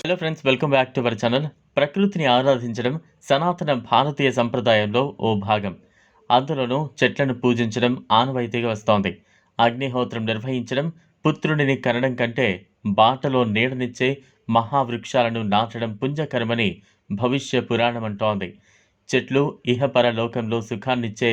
Hello friends welcome back to our channel ప్రకృతిని ఆరాధించడం సనాతన భారతీయ సంప్రదాయంలో ఓ భాగం. అందులోనూ చెట్లను పూజించడం ఆనవాయితీగా వస్తోంది. అగ్నిహోత్రం నిర్వహించడం పుత్రుడిని కనడం కంటే బాటలో నీడనిచ్చే మహావృక్షాలను నాటడం పుంజకరమని భవిష్య పురాణం అంటోంది. చెట్లు ఇహపర లోకంలో సుఖాన్నిచ్చే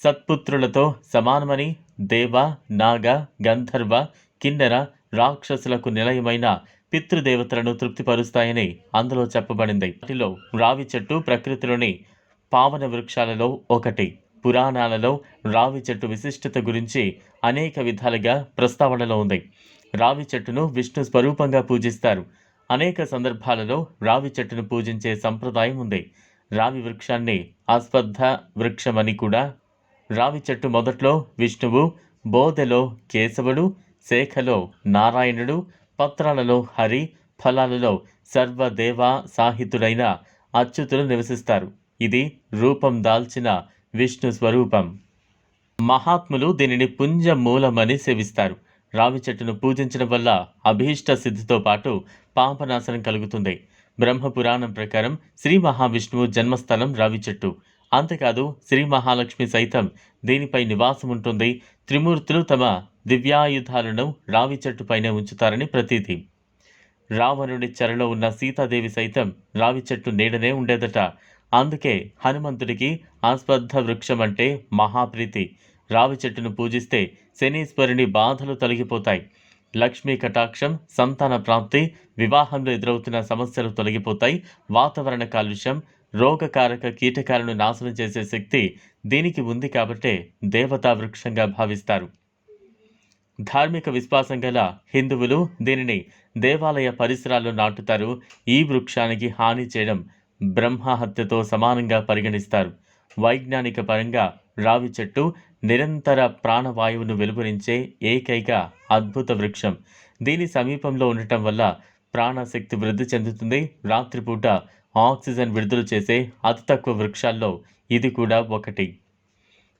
సత్పుత్రులతో సమానమని దేవ నాగ గంధర్వ కిన్నెర రాక్షసులకు నిలయమైన పితృదేవతలను తృప్తిపరుస్తాయని అందులో చెప్పబడింది. వాటిలో రావి చెట్టు ప్రకృతిలోని పావన వృక్షాలలో ఒకటి. పురాణాలలో రావి చెట్టు విశిష్టత గురించి అనేక విధాలుగా ప్రస్తావనలో ఉంది. రావి చెట్టును విష్ణు స్వరూపంగా పూజిస్తారు. అనేక సందర్భాలలో రావి చెట్టును పూజించే సంప్రదాయం ఉంది. రావి వృక్షాన్ని అశ్వద్ధ వృక్షమని కూడా రావి చెట్టు మొదట్లో విష్ణువు బోధలో కేశవుడు శేఖలో నారాయణుడు పత్రాలలో హరి ఫలాలలో సర్వదేవ సాహితుడైన అచ్యుతులు నివసిస్తారు. ఇది రూపం దాల్చిన విష్ణు స్వరూపం. మహాత్ములు దీనిని పుంజ మూలమని సేవిస్తారు. రావి చెట్టును పూజించడం వల్ల అభీష్ట సిద్ధితో పాటు పాపనాశనం కలుగుతుంది. బ్రహ్మ పురాణం ప్రకారం శ్రీ మహావిష్ణువు జన్మస్థలం రావి చెట్టు. అంతేకాదు శ్రీ మహాలక్ష్మి సైతం దీనిపై నివాసం ఉంటుంది త్రిమూర్తులు తమ దివ్యాయుధాలను రావి చెట్టుపైనే ఉంచుతారని ప్రతీతి. రావణుడి చెరలో ఉన్న సీతాదేవి సైతం రావి చెట్టు నీడనే ఉండేదట. అందుకే హనుమంతుడికి ఆస్పర్ధ వృక్షం అంటే మహాప్రీతి. రావి చెట్టును పూజిస్తే శనీశ్వరుని బాధలు తొలగిపోతాయి. లక్ష్మీ కటాక్షం సంతాన ప్రాప్తి వివాహంలో ఎదురవుతున్న సమస్యలు తొలగిపోతాయి. వాతావరణ కాలుష్యం రోగకారక కీటకాలను నాశనం చేసే శక్తి దీనికి ఉంది కాబట్టే దేవతా వృక్షంగా భావిస్తారు. ధార్మిక విశ్వాసం గల హిందువులు దీనిని దేవాలయ పరిసరాల్లో నాటుతారు. ఈ వృక్షానికి హాని చేయడం బ్రహ్మహత్యతో సమానంగా పరిగణిస్తారు. వైజ్ఞానిక పరంగా రావి చెట్టు నిరంతర ప్రాణవాయువును వెలువరించే ఏకైక అద్భుత వృక్షం. దీని సమీపంలో ఉండటం వల్ల ప్రాణశక్తి వృద్ధి చెందుతుంది. రాత్రిపూట ఆక్సిజన్ విడుదల చేసే అతి తక్కువ వృక్షాల్లో ఇది కూడా ఒకటి.